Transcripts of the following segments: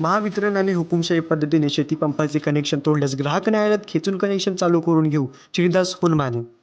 महावितरणने हुकुमशाही पद्धतीने शेतीपंपाचे कनेक्शन तोडल्यास ग्राहक न्यायालयात खेचून कनेक्शन चालू करून घेऊ श्रीदास हुनमाने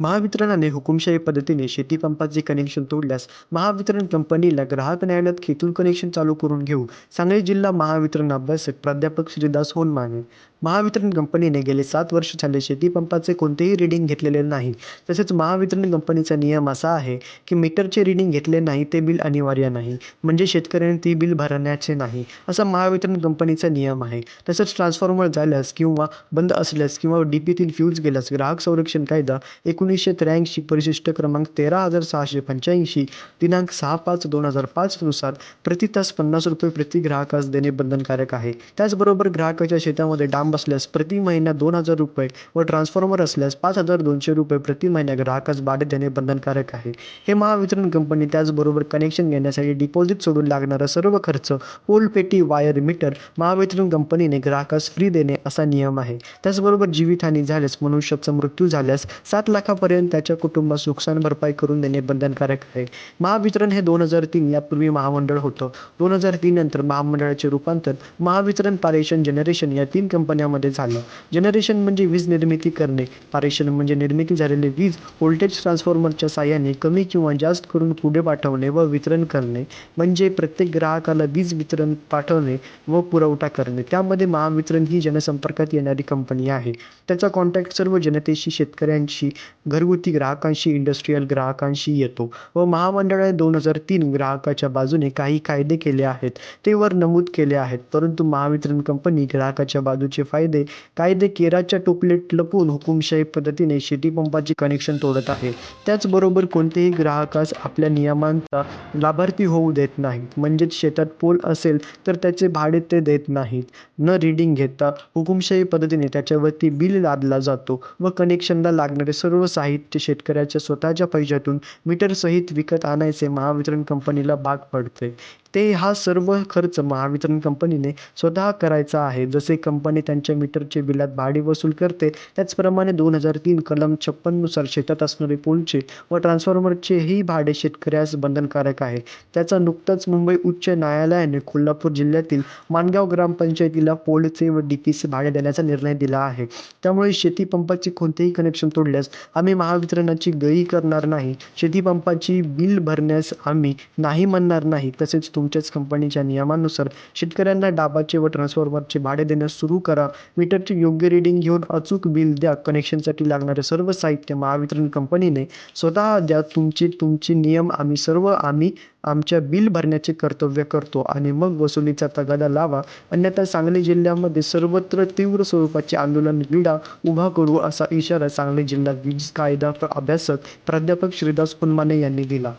महावितरणाने हुकुमशाही पद्धतीने शेतीपंपाचे कनेक्शन तोडल्यास महावितरण कंपनीला ग्राहक न्यायालयात खेचून कनेक्शन चालू करून घेऊ सांगली जिल्हा महावितरण अभ्यासक प्राध्यापक श्रीदास होनमाने. महावितरण कंपनीने गेले सात वर्ष झाले शेतीपंपाचे कोणतेही रिडिंग घेतलेले नाही. तसेच महावितरण कंपनीचा नियम असा आहे की मीटरचे रिडिंग घेतले नाही ते बिल अनिवार्य नाही म्हणजे शेतकऱ्याने ती बिल भरण्याचे नाही असा महावितरण कंपनीचा नियम आहे. तसंच ट्रान्सफॉर्मर झाल्यास किंवा बंद असल्यास किंवा डी पीतील फ्यूज गेल्यास ग्राहक संरक्षण कायदा एकूण एकोणीसशे त्र्याऐंशी परिशिष्ट क्रमांक तेरा हजार सहाशे पंच्याऐंशी दिनांक सहा पाच दोन हजार पाचनुसार प्रति तास पन्नास रुपये प्रति ग्राहकास देणे बंधनकारक आहे. त्याचबरोबर ग्राहकाच्या शेतामध्ये डांब असल्यास प्रति महिना दोन हजार रुपये व ट्रान्सफॉर्मर असल्यास पाच हजार दोनशे रुपये प्रति महिना ग्राहकास भाडे देणे बंधनकारक आहे. हे महावितरण कंपनी त्याचबरोबर कनेक्शन घेण्यासाठी डिपॉझिट सोडून लागणारा सर्व खर्च पोल पेटी वायर मीटर महावितरण कंपनीने ग्राहकास फ्री देणे असा नियम आहे. त्याचबरोबर जीवितहानी झाल्यास मनुष्याचा मृत्यू झाल्यास सात लाखा लाखापर्यंत त्याच्या कुटुंबास नुकसान भरपाई करून देणे बंधनकारक आहे. महावितरण हे दोन हजार तीन यापूर्वी महामंडळ होतं. दोन हजार तीन नंतर महामंडळाचे रूपांतर महावितरण पारेषण जनरेशन या तीन कंपन्यांमध्ये झालं. जनरेशन म्हणजे वीज निर्मिती करणे पारेषण म्हणजे निर्मिती झालेली वीज व्होल्टेज ट्रान्सफॉर्मरच्या साहाय्याने कमी किंवा जास्त करून पुढे पाठवणे व वितरण करणे म्हणजे प्रत्येक ग्राहकाला वीज वितरण पाठवणे व पुरवठा करणे. त्यामध्ये महावितरण ही जनसंपर्कात येणारी कंपनी आहे. त्याचा कॉन्टॅक्ट सर्व जनतेशी शेतकऱ्यांशी घरगुती ग्राहकांशी इंडस्ट्रीयल ग्राहकांशी येतो. व महामंडळाने दोन हजार तीन ग्राहकाच्या बाजूने काही कायदे केले आहेत. ते वर नमूद केले आहेत. परंतु महावितरण कंपनी ग्राहकाच्या बाजूचे फायदे कायदे केराच्या टोपलेट लपवून हुकुमशाही पद्धतीने शेतीपंपाचे कनेक्शन तोडत आहे. त्याचबरोबर कोणतेही ग्राहकास आपल्या नियमांचा लाभार्थी होऊ देत नाहीत. म्हणजेच शेतात पोल असेल तर त्याचे भाडे ते देत नाहीत. न रिडिंग घेता हुकुमशाही पद्धतीने त्याच्यावरती बिल लादला जातो व कनेक्शनला लागणारे सर्व साहित्य शेतकऱ्याच्या स्वतःच्या पैशातून मीटरसहित विकत आणायचे महावितरण कंपनीला भाग पडते. ते हा सर्व खर्च महावितरण कंपनीने स्वतः करायचा आहे. जसे कंपनी त्यांच्या मीटरचे बिलात भाडे वसूल करते त्याचप्रमाणे दोन हजार तीन कलम छप्पननुसार शेतात असणारे पोलचे व ट्रान्सफॉर्मरचेही भाडे शेतकऱ्यास बंधनकारक आहे. त्याचा नुकताच मुंबई उच्च न्यायालयाने कोल्हापूर जिल्ह्यातील माणगाव ग्रामपंचायतीला पोलचे व डी डीपीचे भाडे देण्याचा निर्णय दिला आहे. त्यामुळे शेतीपंपाचे कोणतेही कनेक्शन तोडल्यास आम्ही महावितरणाची गळी करणार नाही. शेतीपंपाची बिल भरण्यास आम्ही नाही म्हणणार नाही. तसेच तुम तुमच्याच कंपनीच्या नियमानुसार शेतकऱ्यांना डाबाचे व ट्रान्सफॉर्मरचे भाडे देण्यास सुरू करा. मीटरचे योग्य रिडिंग घेऊन अचूक बिल द्या. कनेक्शनसाठी लागणारे सर्व साहित्य महावितरण कंपनीने स्वतः द्या. तुमचे तुमचे नियम आम्ही सर्व आम्ही आमच्या बिल भरण्याचे कर्तव्य करतो आणि मग वसुलीचा तगादा लावा. अन्यथा सांगली जिल्ह्यामध्ये सर्वत्र तीव्र स्वरूपाचे आंदोलन विडा उभा करू असा इशारा सांगली जिल्हा वीज कायदा अभ्यासक प्राध्यापक श्रीदास पुनमाने यांनी दिला.